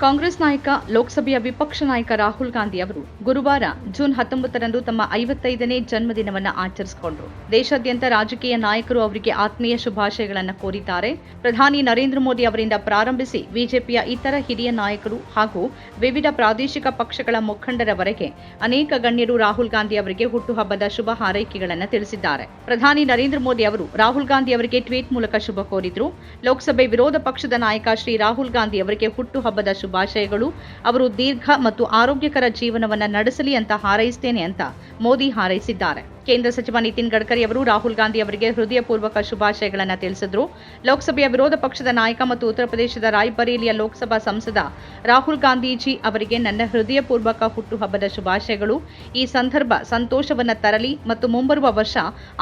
ಕಾಂಗ್ರೆಸ್ ನಾಯಕ, ಲೋಕಸಭೆಯ ವಿಪಕ್ಷ ನಾಯಕ ರಾಹುಲ್ ಗಾಂಧಿ ಅವರು ಗುರುವಾರ ಜೂನ್ ಹತ್ತೊಂಬತ್ತರಂದು ತಮ್ಮ ಐವತ್ತೈದನೇ ಜನ್ಮದಿನವನ್ನು ಆಚರಿಸಿಕೊಂಡರು. ದೇಶಾದ್ಯಂತ ರಾಜಕೀಯ ನಾಯಕರು ಅವರಿಗೆ ಆತ್ಮೀಯ ಶುಭಾಶಯಗಳನ್ನು ಕೋರಿದ್ದಾರೆ. ಪ್ರಧಾನಿ ನರೇಂದ್ರ ಮೋದಿ ಅವರಿಂದ ಪ್ರಾರಂಭಿಸಿ ಬಿಜೆಪಿಯ ಇತರ ಹಿರಿಯ ನಾಯಕರು ಹಾಗೂ ವಿವಿಧ ಪ್ರಾದೇಶಿಕ ಪಕ್ಷಗಳ ಮುಖಂಡರವರೆಗೆ ಅನೇಕ ಗಣ್ಯರು ರಾಹುಲ್ ಗಾಂಧಿ ಅವರಿಗೆ ಹುಟ್ಟುಹಬ್ಬದ ಶುಭ ಹಾರೈಕೆಗಳನ್ನು ತಿಳಿಸಿದ್ದಾರೆ. ಪ್ರಧಾನಿ ನರೇಂದ್ರ ಮೋದಿ ಅವರು ರಾಹುಲ್ ಗಾಂಧಿ ಅವರಿಗೆ ಟ್ವೀಟ್ ಮೂಲಕ ಶುಭ ಕೋರಿದ್ರು. ಲೋಕಸಭೆ ವಿರೋಧ ಪಕ್ಷದ ನಾಯಕ ಶ್ರೀ ರಾಹುಲ್ ಗಾಂಧಿ ಅವರಿಗೆ ಹುಟ್ಟುಹಬ್ಬದ ಶುಭಾಶಯಗಳು ಅವರು ದೀರ್ಘ ಮತ್ತು ಆರೋಗ್ಯಕರ ಜೀವನವನ್ನು ನಡೆಸಲಿ ಅಂತ ಹಾರೈಸ್ತೇನೆ ಅಂತ ಮೋದಿ ಹಾರೈಸಿದ್ದಾರೆ. ಕೇಂದ್ರ ಸಚಿವ ನಿತಿನ್ ಗಡ್ಕರಿ ಅವರು ರಾಹುಲ್ ಗಾಂಧಿ ಅವರಿಗೆ ಹೃದಯಪೂರ್ವಕ ಶುಭಾಶಯಗಳನ್ನು ತಿಳಿಸಿದ್ರು. ಲೋಕಸಭೆಯ ವಿರೋಧ ಪಕ್ಷದ ನಾಯಕ ಮತ್ತು ಉತ್ತರ ಪ್ರದೇಶದ ರಾಯ್ಬರೇಲಿಯ ಲೋಕಸಭಾ ಸಂಸದ ರಾಹುಲ್ ಗಾಂಧೀಜಿ ಅವರಿಗೆ ನನ್ನ ಹೃದಯಪೂರ್ವಕ ಹುಟ್ಟುಹಬ್ಬದ ಶುಭಾಶಯಗಳು. ಈ ಸಂದರ್ಭ ಸಂತೋಷವನ್ನು ತರಲಿ ಮತ್ತು ಮುಂಬರುವ ವರ್ಷ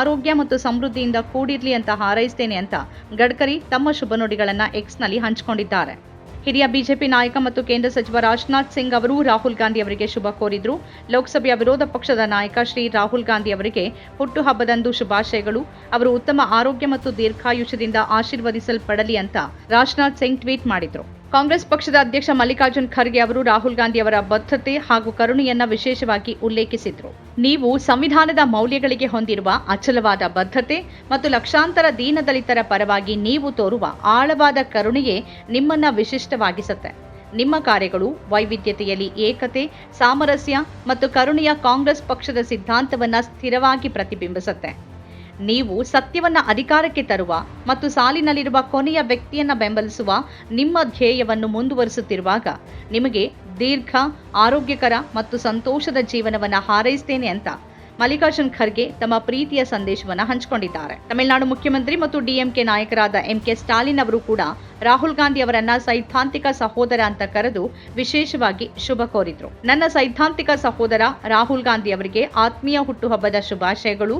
ಆರೋಗ್ಯ ಮತ್ತು ಸಮೃದ್ಧಿಯಿಂದ ಕೂಡಿರಲಿ ಅಂತ ಹಾರೈಸ್ತೇನೆ ಅಂತ ಗಡ್ಕರಿ ತಮ್ಮ ಶುಭ ನುಡಿಗಳನ್ನು ಎಕ್ಸ್ನಲ್ಲಿ ಹಂಚಿಕೊಂಡಿದ್ದಾರೆ. ಹಿರಿಯ ಬಿಜೆಪಿ ನಾಯಕ ಮತ್ತು ಕೇಂದ್ರ ಸಚಿವ ರಾಜನಾಥ್ ಸಿಂಗ್ ಅವರು ರಾಹುಲ್ ಗಾಂಧಿ ಅವರಿಗೆ ಶುಭ ಕೋರಿದ್ರು. ಲೋಕಸಭೆಯ ವಿರೋಧ ಪಕ್ಷದ ನಾಯಕ ಶ್ರೀ ರಾಹುಲ್ ಗಾಂಧಿ ಅವರಿಗೆ ಹುಟ್ಟುಹಬ್ಬದಂದು ಶುಭಾಶಯಗಳು. ಅವರು ಉತ್ತಮ ಆರೋಗ್ಯ ಮತ್ತು ದೀರ್ಘಾಯುಷ್ಯದಿಂದ ಆಶೀರ್ವದಿಸಲ್ಪಡಲಿ ಅಂತ ರಾಜನಾಥ್ ಸಿಂಗ್ ಟ್ವೀಟ್ ಮಾಡಿದ್ರು. ಕಾಂಗ್ರೆಸ್ ಪಕ್ಷದ ಅಧ್ಯಕ್ಷ ಮಲ್ಲಿಕಾರ್ಜುನ್ ಖರ್ಗೆ ಅವರು ರಾಹುಲ್ ಗಾಂಧಿ ಅವರ ಬದ್ಧತೆ ಹಾಗೂ ಕರುಣೆಯನ್ನ ವಿಶೇಷವಾಗಿ ಉಲ್ಲೇಖಿಸಿದರು. ನೀವು ಸಂವಿಧಾನದ ಮೌಲ್ಯಗಳಿಗೆ ಹೊಂದಿರುವ ಅಚಲವಾದ ಬದ್ಧತೆ ಮತ್ತು ಲಕ್ಷಾಂತರ ದೀನದಲಿತರ ಪರವಾಗಿ ನೀವು ತೋರುವ ಆಳವಾದ ಕರುಣೆಯೇ ನಿಮ್ಮನ್ನ ವಿಶಿಷ್ಟವಾಗಿಸುತ್ತೆ. ನಿಮ್ಮ ಕಾರ್ಯಗಳು, ವೈವಿಧ್ಯತೆಯಲ್ಲಿ ಏಕತೆ, ಸಾಮರಸ್ಯ ಮತ್ತು ಕರುಣೆಯ ಕಾಂಗ್ರೆಸ್ ಪಕ್ಷದ ಸಿದ್ಧಾಂತವನ್ನ ಸ್ಥಿರವಾಗಿ ಪ್ರತಿಬಿಂಬಿಸುತ್ತೆ. ನೀವು ಸತ್ಯವನ್ನ ಅಧಿಕಾರಕ್ಕೆ ತರುವ ಮತ್ತು ಸಾಲಿನಲ್ಲಿರುವ ಕೊನೆಯ ವ್ಯಕ್ತಿಯನ್ನ ಬೆಂಬಲಿಸುವ ನಿಮ್ಮ ಧ್ಯೇಯವನ್ನು ಮುಂದುವರಿಸುತ್ತಿರುವಾಗ ನಿಮಗೆ ದೀರ್ಘ, ಆರೋಗ್ಯಕರ ಮತ್ತು ಸಂತೋಷದ ಜೀವನವನ್ನ ಹಾರೈಸ್ತೇನೆ ಅಂತ ಮಲ್ಲಿಕಾರ್ಜುನ್ ಖರ್ಗೆ ತಮ್ಮ ಪ್ರೀತಿಯ ಸಂದೇಶವನ್ನು ಹಂಚಿಕೊಂಡಿದ್ದಾರೆ. ತಮಿಳುನಾಡು ಮುಖ್ಯಮಂತ್ರಿ ಮತ್ತು ಡಿಎಂಕೆ ನಾಯಕರಾದ ಎಂಕೆ ಸ್ಟಾಲಿನ್ ಅವರು ಕೂಡ ರಾಹುಲ್ ಗಾಂಧಿ ಅವರನ್ನ ಸೈದ್ಧಾಂತಿಕ ಸಹೋದರ ಅಂತ ಕರೆದು ವಿಶೇಷವಾಗಿ ಶುಭ ಕೋರಿದ್ರು. ನನ್ನ ಸೈದ್ಧಾಂತಿಕ ಸಹೋದರ ರಾಹುಲ್ ಗಾಂಧಿ ಅವರಿಗೆ ಆತ್ಮೀಯ ಹುಟ್ಟುಹಬ್ಬದ ಶುಭಾಶಯಗಳು.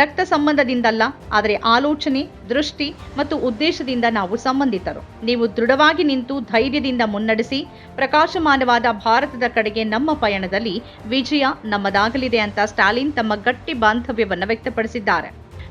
ರಕ್ತ ಸಂಬಂಧದಿಂದಲ್ಲ, ಆದರೆ ಆಲೋಚನೆ, ದೃಷ್ಟಿ ಮತ್ತು ಉದ್ದೇಶದಿಂದ ನಾವು ಸಂಬಂಧಿತರು. ನೀವು ದೃಢವಾಗಿ ನಿಂತು ಧೈರ್ಯದಿಂದ ಮುನ್ನಡೆಸಿ, ಪ್ರಕಾಶಮಾನವಾದ ಭಾರತದ ಕಡೆಗೆ ನಮ್ಮ ಪಯಣದಲ್ಲಿ ವಿಜಯ ನಮ್ಮದಾಗಲಿದೆ ಅಂತ ಸ್ಟಾಲಿನ್ ತಮ್ಮ ಗಟ್ಟಿ ಬಾಂಧವ್ಯವನ್ನು ವ್ಯಕ್ತಪಡಿಸಿದ್ದಾರೆ.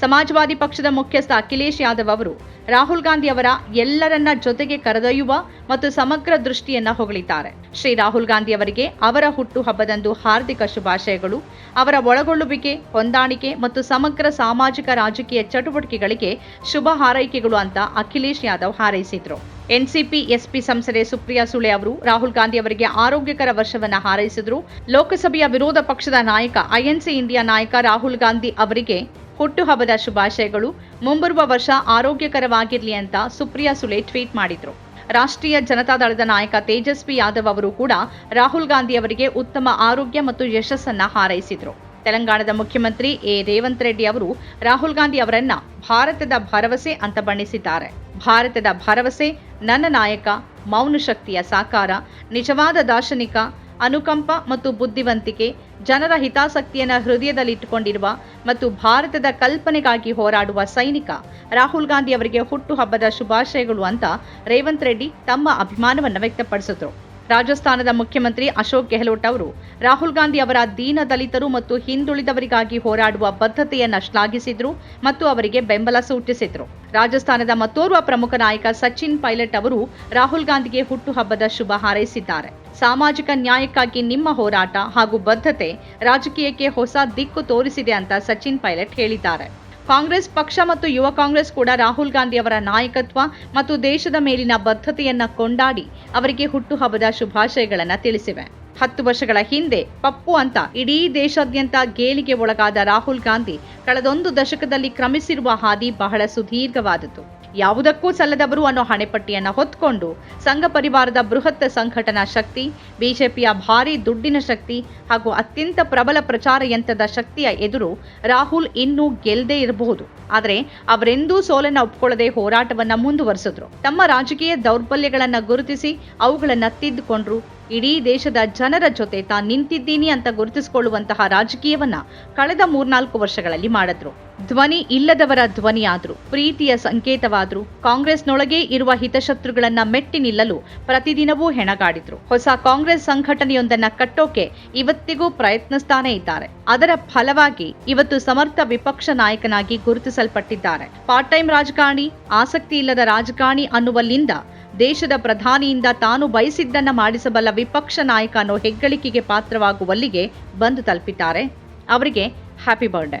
ಸಮಾಜವಾದಿ ಪಕ್ಷದ ಮುಖ್ಯಸ್ಥ ಅಖಿಲೇಶ್ ಯಾದವ್ ಅವರು ರಾಹುಲ್ ಗಾಂಧಿ ಅವರ ಎಲ್ಲರನ್ನ ಜೊತೆಗೆ ಕರೆದೊಯ್ಯುವ ಮತ್ತು ಸಮಗ್ರ ದೃಷ್ಟಿಯನ್ನ ಹೊಗಳಿದ್ದಾರೆ. ಶ್ರೀ ರಾಹುಲ್ ಗಾಂಧಿ ಅವರಿಗೆ ಅವರ ಹುಟ್ಟು ಹಬ್ಬದಂದು ಹಾರ್ದಿಕ ಶುಭಾಶಯಗಳು. ಅವರ ಒಳಗೊಳ್ಳುವಿಕೆ, ಹೊಂದಾಣಿಕೆ ಮತ್ತು ಸಮಗ್ರ ಸಾಮಾಜಿಕ ರಾಜಕೀಯ ಚಟುವಟಿಕೆಗಳಿಗೆ ಶುಭ ಹಾರೈಕೆಗಳು ಅಂತ ಅಖಿಲೇಶ್ ಯಾದವ್ ಹಾರೈಸಿದ್ರು. ಎನ್ಸಿಪಿ, ಎಸ್ಪಿ ಸಂಸದೆ ಸುಪ್ರಿಯಾ ಸುಳೆ ಅವರು ರಾಹುಲ್ ಗಾಂಧಿ ಅವರಿಗೆ ಆರೋಗ್ಯಕರ ವರ್ಷವನ್ನ ಹಾರೈಸಿದ್ರು. ಲೋಕಸಭೆಯ ವಿರೋಧ ಪಕ್ಷದ ನಾಯಕ ಐಎನ್ಸಿ ಇಂಡಿಯಾ ನಾಯಕ ರಾಹುಲ್ ಗಾಂಧಿ ಅವರಿಗೆ ಹುಟ್ಟುಹಬ್ಬದ ಶುಭಾಶಯಗಳು. ಮುಂಬರುವ ವರ್ಷ ಆರೋಗ್ಯಕರವಾಗಿರಲಿ ಅಂತ ಸುಪ್ರಿಯಾ ಸುಲೆ ಟ್ವೀಟ್ ಮಾಡಿದ್ರು. ರಾಷ್ಟ್ರೀಯ ಜನತಾದಳದ ನಾಯಕ ತೇಜಸ್ವಿ ಯಾದವ್ ಅವರು ಕೂಡ ರಾಹುಲ್ ಗಾಂಧಿ ಅವರಿಗೆ ಉತ್ತಮ ಆರೋಗ್ಯ ಮತ್ತು ಯಶಸ್ಸನ್ನ ಹಾರೈಸಿದ್ರು. ತೆಲಂಗಾಣದ ಮುಖ್ಯಮಂತ್ರಿ ಎ. ರೇವಂತ್ ರೆಡ್ಡಿ ಅವರು ರಾಹುಲ್ ಗಾಂಧಿ ಅವರನ್ನ ಭಾರತದ ಭರವಸೆ ಅಂತ ಬಣ್ಣಿಸಿದ್ದಾರೆ. ಭಾರತದ ಭರವಸೆ, ನನ್ನ ನಾಯಕ, ಮೌನ ಶಕ್ತಿಯ ಸಾಕಾರ, ನಿಜವಾದ ದಾರ್ಶನಿಕ ಅನುಕಂಪ ಮತ್ತು ಬುದ್ಧಿವಂತಿಕೆ, ಜನರ ಹಿತಾಸಕ್ತಿಯನ್ನು ಹೃದಯದಲ್ಲಿಟ್ಟುಕೊಂಡಿರುವ ಮತ್ತು ಭಾರತದ ಕಲ್ಪನೆಗಾಗಿ ಹೋರಾಡುವ ಸೈನಿಕ ರಾಹುಲ್ ಗಾಂಧಿ ಅವರಿಗೆ ಹುಟ್ಟುಹಬ್ಬದ ಶುಭಾಶಯಗಳು ಅಂತ ರೇವಂತ್ ರೆಡ್ಡಿ ತಮ್ಮ ಅಭಿಮಾನವನ್ನು ವ್ಯಕ್ತಪಡಿಸಿದರು. ರಾಜಸ್ಥಾನದ ಮುಖ್ಯಮಂತ್ರಿ ಅಶೋಕ್ ಗೆಹ್ಲೋಟ್ ಅವರು ರಾಹುಲ್ ಗಾಂಧಿ ಅವರ ದೀನ ದಲಿತರು ಮತ್ತು ಹಿಂದುಳಿದವರಿಗಾಗಿ ಹೋರಾಡುವ ಬದ್ಧತೆಯನ್ನು ಶ್ಲಾಘಿಸಿದ್ರು ಮತ್ತು ಅವರಿಗೆ ಬೆಂಬಲ ಸೂಚಿಸಿದ್ರು. ರಾಜಸ್ಥಾನದ ಮತ್ತೋರ್ವ ಪ್ರಮುಖ ನಾಯಕ ಸಚಿನ್ ಪೈಲಟ್ ಅವರು ರಾಹುಲ್ ಗಾಂಧಿಗೆ ಹುಟ್ಟುಹಬ್ಬದ ಶುಭ ಹಾರೈಸಿದ್ದಾರೆ. ಸಾಮಾಜಿಕ ನ್ಯಾಯಕ್ಕಾಗಿ ನಿಮ್ಮ ಹೋರಾಟ ಹಾಗೂ ಬದ್ಧತೆ ರಾಜಕೀಯಕ್ಕೆ ಹೊಸ ದಿಕ್ಕು ತೋರಿಸಿದೆ ಅಂತ ಸಚಿನ್ ಪೈಲಟ್ ಹೇಳಿದ್ದಾರೆ. ಕಾಂಗ್ರೆಸ್ ಪಕ್ಷ ಮತ್ತು ಯುವ ಕಾಂಗ್ರೆಸ್ ಕೂಡ ರಾಹುಲ್ ಗಾಂಧಿ ಅವರ ನಾಯಕತ್ವ ಮತ್ತು ದೇಶದ ಮೇಲಿನ ಬದ್ಧತೆಯನ್ನ ಕೊಂಡಾಡಿ ಅವರಿಗೆ ಹುಟ್ಟುಹಬ್ಬದ ಶುಭಾಶಯಗಳನ್ನು ತಿಳಿಸಿವೆ. ಹತ್ತು ವರ್ಷಗಳ ಹಿಂದೆ ಪಪ್ಪು ಅಂತ ಇಡೀ ದೇಶಾದ್ಯಂತ ಗೇಲಿಗೆ ಒಳಗಾದ ರಾಹುಲ್ ಗಾಂಧಿ ಕಳೆದೊಂದು ದಶಕದಲ್ಲಿ ಕ್ರಮಿಸಿರುವ ಹಾದಿ ಬಹಳ ಸುದೀರ್ಘವಾದದ್ದು. ಯಾವುದಕ್ಕೂ ಸಲ್ಲದವರು ಅನ್ನೋ ಹಣೆಪಟ್ಟಿಯನ್ನು ಹೊತ್ಕೊಂಡು ಸಂಘ ಪರಿವಾರದ ಬೃಹತ್ ಸಂಘಟನಾ ಶಕ್ತಿ, ಬಿಜೆಪಿಯ ಭಾರಿ ದುಡ್ಡಿನ ಶಕ್ತಿ ಹಾಗೂ ಅತ್ಯಂತ ಪ್ರಬಲ ಪ್ರಚಾರ ಯಂತ್ರದ ಶಕ್ತಿಯ ಎದುರು ರಾಹುಲ್ ಇನ್ನೂ ಗೆಲ್ಲದೇ ಇರಬಹುದು. ಆದರೆ ಅವರೆಂದೂ ಸೋಲನ್ನ ಒಪ್ಕೊಳ್ಳದೆ ಹೋರಾಟವನ್ನ ಮುಂದುವರೆಸಿದ್ರು. ತಮ್ಮ ರಾಜಕೀಯ ದೌರ್ಬಲ್ಯಗಳನ್ನು ಗುರುತಿಸಿ ಅವುಗಳನ್ನು ತಿದ್ದುಕೊಂಡ್ರು ಇಡೀ ದೇಶದ ಜನರ ಜೊತೆ ತಾನು ನಿಂತಿದ್ದೀನಿ ಅಂತ ಗುರುತಿಸಿಕೊಳ್ಳುವಂತಹ ರಾಜಕೀಯವನ್ನ ಕಳೆದ ಮೂರ್ನಾಲ್ಕು ವರ್ಷಗಳಲ್ಲಿ ಮಾಡಿದ್ರು. ಧ್ವನಿ ಇಲ್ಲದವರ ಧ್ವನಿಯಾದ್ರು, ಪ್ರೀತಿಯ ಸಂಕೇತವಾದ್ರು, ಕಾಂಗ್ರೆಸ್ನೊಳಗೆ ಇರುವ ಹಿತಶತ್ರುಗಳನ್ನ ಮೆಟ್ಟಿ ನಿಲ್ಲಲು ಪ್ರತಿದಿನವೂ ಹೆಣಗಾಡಿದ್ರು. ಹೊಸ ಕಾಂಗ್ರೆಸ್ ಸಂಘಟನೆಯೊಂದನ್ನ ಕಟ್ಟೋಕೆ ಇವತ್ತಿಗೂ ಪ್ರಯತ್ನಿಸ್ತಾನೆ ಇದ್ದಾರೆ. ಅದರ ಫಲವಾಗಿ ಇವತ್ತು ಸಮರ್ಥ ವಿಪಕ್ಷ ನಾಯಕನಾಗಿ ಗುರುತಿಸಲ್ಪಟ್ಟಿದ್ದಾರೆ. ಪಾರ್ಟ್ ಟೈಮ್ ರಾಜಕಾರಣಿ, ಆಸಕ್ತಿ ಇಲ್ಲದ ರಾಜಕಾರಣಿ ಅನ್ನುವಲ್ಲಿಂದ ದೇಶದ ಪ್ರಧಾನಿಯಿಂದ ತಾನು ಬಯಸಿದ್ದನ್ನ ಮಾಡಿಸಬಲ್ಲ ವಿಪಕ್ಷ ನಾಯಕ ಹೆಗ್ಗಳಿಕೆಗೆ ಪಾತ್ರವಾಗುವಲ್ಲಿಗೆ ಬಂದು ತಲುಪಿದ್ದಾರೆ. ಅವರಿಗೆ ಹ್ಯಾಪಿ ಬರ್ಡೇ